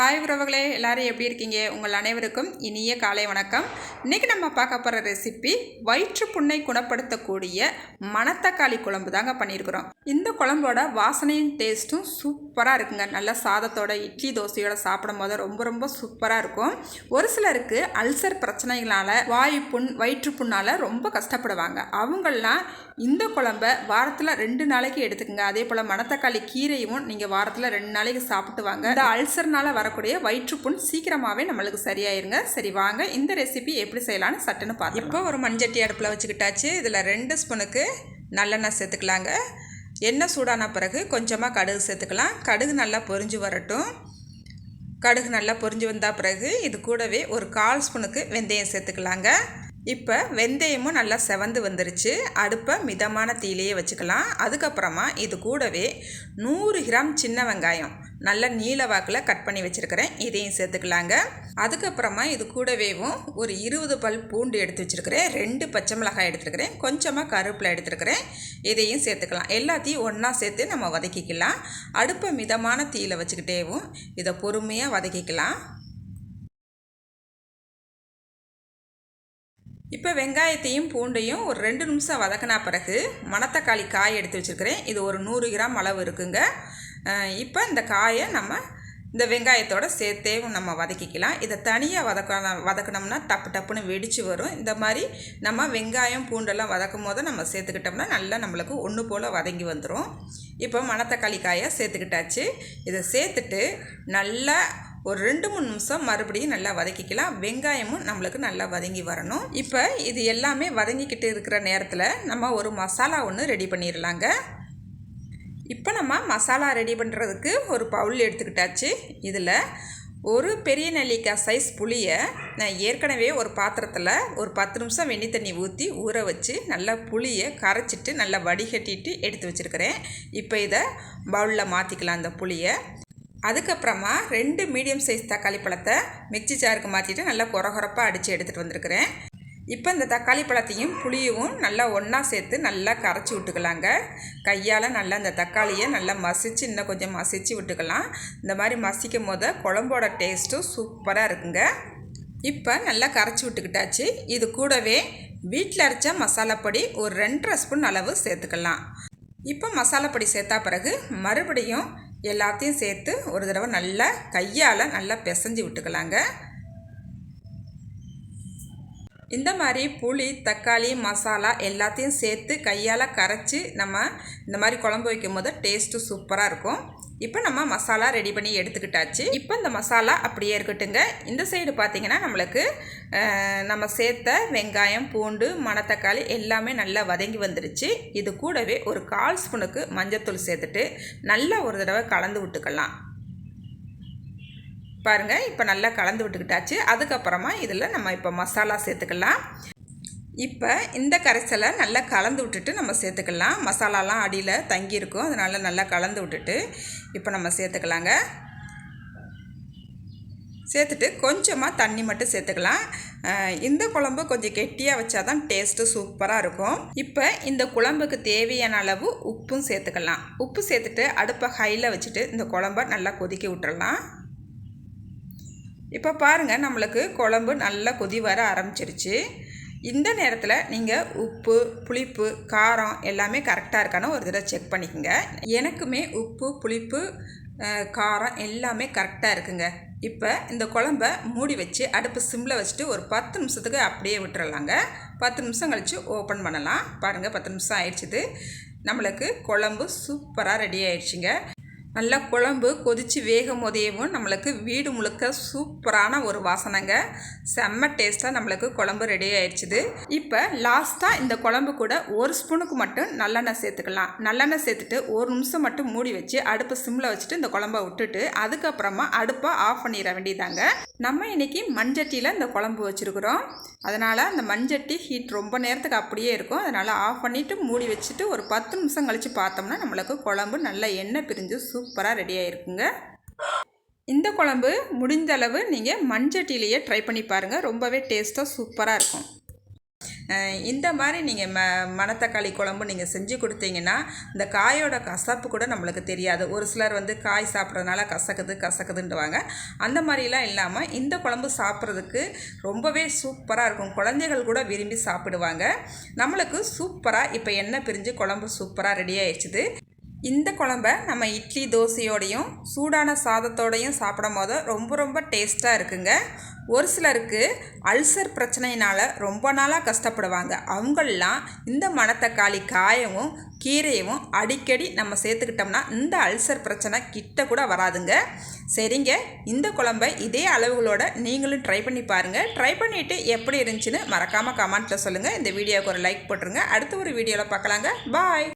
Hi உறவுகளே. எல்லோரும் எப்படி இருக்கீங்க? உங்கள் அனைவருக்கும் இனிய காலை வணக்கம். இன்றைக்கி நம்ம பார்க்க போகிற ரெசிபி வயிற்று புண்ணை குணப்படுத்தக்கூடிய மணத்தக்காளி குழம்பு தாங்க பண்ணியிருக்கிறோம். இந்த குழம்போட வாசனையும் டேஸ்ட்டும் சூப்பராக இருக்குங்க. நல்ல சாதத்தோட இட்லி தோசையோட சாப்பிடும் போது ரொம்ப ரொம்ப சூப்பராக இருக்கும். ஒரு சிலருக்கு அல்சர் பிரச்சனைகளால் வாயு புண் வயிற்று புண்ணால் ரொம்ப கஷ்டப்படுவாங்க. அவங்களாம் இந்த குழம்ப வாரத்தில் ரெண்டு நாளைக்கு எடுத்துக்கோங்க. அதே போல் மணத்தக்காளி கீரையும் நீங்கள் வாரத்தில் ரெண்டு நாளைக்கு சாப்பிட்டு வாங்க. இந்த அல்சர்னால வரக்கூடிய வயிற்றுப்புண் சீக்கிரமாகவே நம்மளுக்கு சரியாயிருங்க. சரி வாங்க. இந்த ரெசிபி எப்படி செய்யலாம்னு சட்டுன்னு பார்த்து இப்போ ஒரு மண்சட்டி அடுப்பில் வச்சுக்கிட்டாச்சு இதில் ரெண்டு ஸ்பூனுக்கு நல்லெண்ணெய் சேர்த்துக்கலாங்க. எண்ணெய் சூடான பிறகு கொஞ்சமாக கடுகு சேர்த்துக்கலாம். கடுகு நல்லா பொரிஞ்சு வரட்டும். கடுகு நல்லா பொரிஞ்சு வந்த பிறகு இது கூடவே ஒரு கால் ஸ்பூனுக்கு வெந்தயம் சேர்த்துக்கலாங்க. இப்போ வெந்தயமும் நல்லா செவந்து வந்துருச்சு. அடுப்பை மிதமான தீலையே வச்சுக்கலாம். அதுக்கப்புறமா இது கூடவே நூறு கிராம் சின்ன வெங்காயம் நல்ல நீல வாக்கில் கட் பண்ணி வச்சுருக்கிறேன். இதையும் சேர்த்துக்கலாங்க. அதுக்கப்புறமா இது கூடவேவும் ஒரு இருபது பல் பூண்டு எடுத்து வச்சுருக்கிறேன். ரெண்டு பச்சை மிளகாய் எடுத்துருக்கிறேன். கொஞ்சமாக கருவேப்பிலை எடுத்துருக்கிறேன். இதையும் சேர்த்துக்கலாம். எல்லாத்தையும் ஒன்றா சேர்த்து நம்ம வதக்கிக்கலாம். அடுப்பை மிதமான தீயில் வச்சுக்கிட்டேவும் இதை பொறுமையாக வதக்கிக்கலாம். இப்போ வெங்காயத்தையும் பூண்டையும் ஒரு ரெண்டு நிமிஷம் வதக்கினா பிறகு மணத்தக்காளி காய் எடுத்து வச்சுருக்கிறேன். இது ஒரு நூறு கிராம் அளவு இருக்குங்க. இப்போ இந்த காயை நம்ம இந்த வெங்காயத்தோடு சேர்த்தே நம்ம வதக்கிக்கலாம். இதை தனியாக வதக்கணும் வதக்கினோம்னா டப்பு டப்புன்னு வெடித்து வரும். இந்த மாதிரி நம்ம வெங்காயம் பூண்டெல்லாம் வதக்கும் போது நம்ம சேர்த்துக்கிட்டோம்னா நல்லா நம்மளுக்கு ஒன்று போல் வதங்கி வந்துடும் இப்போ மணத்தக்காளி காயை சேர்த்துக்கிட்டாச்சு. இதை சேர்த்துட்டு நல்லா ஒரு ரெண்டு மூணு நிமிஷம் மறுபடியும் நல்லா வதக்கிக்கலாம். வெங்காயமும் நம்மளுக்கு நல்லா வதங்கி வரணும். இப்போ இது எல்லாமே வதங்கிக்கிட்டு இருக்கிற நேரத்தில் நம்ம ஒரு மசாலா ஒன்று ரெடி பண்ணிடலாங்க இப்போ நம்ம மசாலா ரெடி பண்ணுறதுக்கு ஒரு பவுல் எடுத்துக்கிட்டாச்சு. இதில் ஒரு பெரிய நெல்லிக்காய் சைஸ் புளியை நான் ஏற்கனவே ஒரு பாத்திரத்தில் ஒரு பத்து நிமிஷம் வெண்ணி தண்ணி ஊற்றி ஊற வச்சு நல்லா புளியை கரைச்சிட்டு நல்லா வடிகட்டிட்டு எடுத்து வச்சுருக்கிறேன். இப்போ இதை பவுலில் மாற்றிக்கலாம் அந்த புளியை. அதுக்கப்புறமா ரெண்டு மீடியம் சைஸ் தக்காளி பழத்தை மிக்சி ஜாருக்கு மாற்றிட்டு நல்லா குறகுறப்பாக அடித்து எடுத்துகிட்டு வந்திருக்கிறேன். இப்போ இந்த தக்காளி பழத்தையும் புளியவும் நல்லா ஒன்றா சேர்த்து நல்லா கரைச்சி விட்டுக்கலாங்க. கையால் நல்லா இந்த தக்காளியை நல்லா மசிச்சு இன்னும் கொஞ்சம் மசிச்சு விட்டுக்கலாம். இந்த மாதிரி மசிக்கும் போது குழம்போட டேஸ்ட்டும் சூப்பராக இருக்குங்க. இப்போ நல்லா கரைச்சி விட்டுக்கிட்டாச்சு. இது கூடவே வீட்டில் அரைச்ச மசாலாப்பொடி ஒரு ரெண்டரை ஸ்பூன் அளவு சேர்த்துக்கலாம். இப்போ மசாலாப்பொடி சேர்த்தா பிறகு மறுபடியும் எல்லாத்தையும் சேர்த்து ஒரு தடவை நல்லா கையால் நல்லா பிசைஞ்சு விட்டுக்கலாங்க. இந்த மாதிரி புளி தக்காளி மசாலா எல்லாத்தையும் சேர்த்து கையால் கரைச்சி நம்ம இந்த மாதிரி குழம்பு வைக்கும் போது டேஸ்ட்டு சூப்பராக இருக்கும். இப்போ நம்ம மசாலா ரெடி பண்ணி எடுத்துக்கிட்டாச்சு. இப்போ இந்த மசாலா அப்படியே இருக்கட்டுங்க இந்த சைடு பார்த்திங்கன்னா நம்மளுக்கு நம்ம சேர்த்த வெங்காயம் பூண்டு மணத்தக்காளி எல்லாமே நல்லா வதங்கி வந்துருச்சு. இது கூடவே ஒரு கால் ஸ்பூனுக்கு மஞ்சத்தூள் சேர்த்துட்டு நல்லா ஒரு தடவை கலந்து விட்டுக்கலாம். பாருங்கள் இப்போ நல்லா கலந்து விட்டுக்கிட்டாச்சு. அதுக்கப்புறமா இதில் நம்ம இப்போ மசாலா சேர்த்துக்கலாம். இப்போ இந்த கரைசலை நல்லா கலந்து விட்டுட்டு நம்ம சேர்த்துக்கலாம். மசாலாலாம் அடியில் தங்கியிருக்கும் அதனால் நல்லா கலந்து விட்டுட்டு இப்போ நம்ம சேர்த்துக்கலாங்க. சேர்த்துட்டு கொஞ்சமாக தண்ணி மட்டும் சேர்த்துக்கலாம். இந்த குழம்பு கொஞ்சம் கெட்டியாக வச்சா தான் டேஸ்ட்டு சூப்பராக இருக்கும். இப்போ இந்த குழம்புக்கு தேவையான அளவு உப்பும் சேர்த்துக்கலாம். உப்பு சேர்த்துட்டு அடுப்பை ஹையில் வச்சுட்டு இந்த குழம்ப நல்லா கொதிக்க விட்டுறலாம். இப்போ பாருங்கள் நம்மளுக்கு குழம்பு நல்லா கொதி வர ஆரம்பிச்சிருச்சு. இந்த நேரத்தில் நீங்கள் உப்பு புளிப்பு காரம் எல்லாமே கரெக்டாக இருக்கான்னு ஒரு தடவை செக் பண்ணிக்கோங்க. எனக்குமே உப்பு புளிப்பு காரம் எல்லாமே கரெக்டாக இருக்குங்க. இப்போ இந்த குழம்ப மூடி வச்சு அடுப்பு சிம்மில் வச்சுட்டு ஒரு பத்து நிமிஷத்துக்கு அப்படியே விட்டுறலாங்க. பத்து நிமிஷம் கழித்து ஓப்பன் பண்ணலாம். பாருங்கள் பத்து நிமிஷம் ஆயிடுச்சுது. நம்மளுக்கு குழம்பு சூப்பராக ரெடி ஆயிடுச்சுங்க. நல்லா குழம்பு கொதித்து வேகும் போதேவும் நம்மளுக்கு வீடு முழுக்க சூப்பரான ஒரு வாசனைங்க. செம்ம டேஸ்ட்டாக நம்மளுக்கு குழம்பு ரெடி ஆயிடுச்சுது இப்போ லாஸ்ட்டாக இந்த குழம்பு கூட ஒரு ஸ்பூனுக்கு மட்டும் நல்லெண்ணெய் சேர்த்துக்கலாம். நல்லெண்ணெய் சேர்த்துட்டு ஒரு நிமிஷம் மட்டும் மூடி வச்சு அடுப்பு சிம்மில் வச்சுட்டு இந்த குழம்ப விட்டுட்டு அதுக்கப்புறமா அடுப்பை ஆஃப் பண்ணிட வேண்டியதாங்க. நம்ம இன்றைக்கி மண்சட்டியில் இந்த குழம்பு வச்சுருக்குறோம். அதனால் அந்த மண்சட்டி ஹீட் ரொம்ப நேரத்துக்கு அப்படியே இருக்கும். அதனால் ஆஃப் பண்ணிவிட்டு மூடி வச்சுட்டு ஒரு பத்து நிமிஷம் கழித்து பார்த்தோம்னா நம்மளுக்கு குழம்பு நல்லா எண்ணெய் பிரிஞ்சு சூப் சூப்பராக ரெடி ஆகிருக்குங்க இந்த குழம்பு முடிந்த அளவு நீங்கள் மண்சட்டிலேயே ட்ரை பண்ணி பாருங்கள் ரொம்பவே டேஸ்ட்டாக சூப்பராக இருக்கும். இந்த மாதிரி நீங்கள் ம மணத்தக்காளி குழம்பு நீங்கள் செஞ்சு கொடுத்தீங்கன்னா இந்த காயோட கசப்பு கூட நம்மளுக்கு தெரியாது. ஒரு சிலர் வந்து காய் சாப்பிட்றதுனால கசக்குது கசக்குதுன்னுவாங்க. அந்த மாதிரிலாம் இல்லாமல் இந்த குழம்பு சாப்பிட்றதுக்கு ரொம்பவே சூப்பராக இருக்கும். குழந்தைகள் கூட விரும்பி சாப்பிடுவாங்க. நம்மளுக்கு சூப்பராக இப்போ எண்ணெய் பிரிஞ்சு குழம்பு சூப்பராக ரெடி ஆயிடுச்சுது இந்த குழம்ப நம்ம இட்லி தோசையோடையும் சூடான சாதத்தோடையும் சாப்பிடும் போது ரொம்ப ரொம்ப டேஸ்ட்டாக இருக்குங்க. ஒரு சிலருக்கு அல்சர் பிரச்சனையினால் ரொம்ப நாளாக கஷ்டப்படுவாங்க. அவங்களெலாம் இந்த மணத்தக்காளி காயவும் கீரையவும் அடிக்கடி நம்ம சேர்த்துக்கிட்டோம்னா இந்த அல்சர் பிரச்சனை கிட்ட கூட வராதுங்க. சரிங்க இந்த குழம்ப இதே அளவுகளோட நீங்களும் ட்ரை பண்ணி பாருங்கள் ட்ரை பண்ணிவிட்டு எப்படி இருந்துச்சுன்னு மறக்காமல் கமெண்ட்டில் சொல்லுங்கள் இந்த வீடியோவுக்கு ஒரு லைக் போட்டுருங்க. அடுத்த ஒரு வீடியோவில் பார்க்கலாங்க. பாய்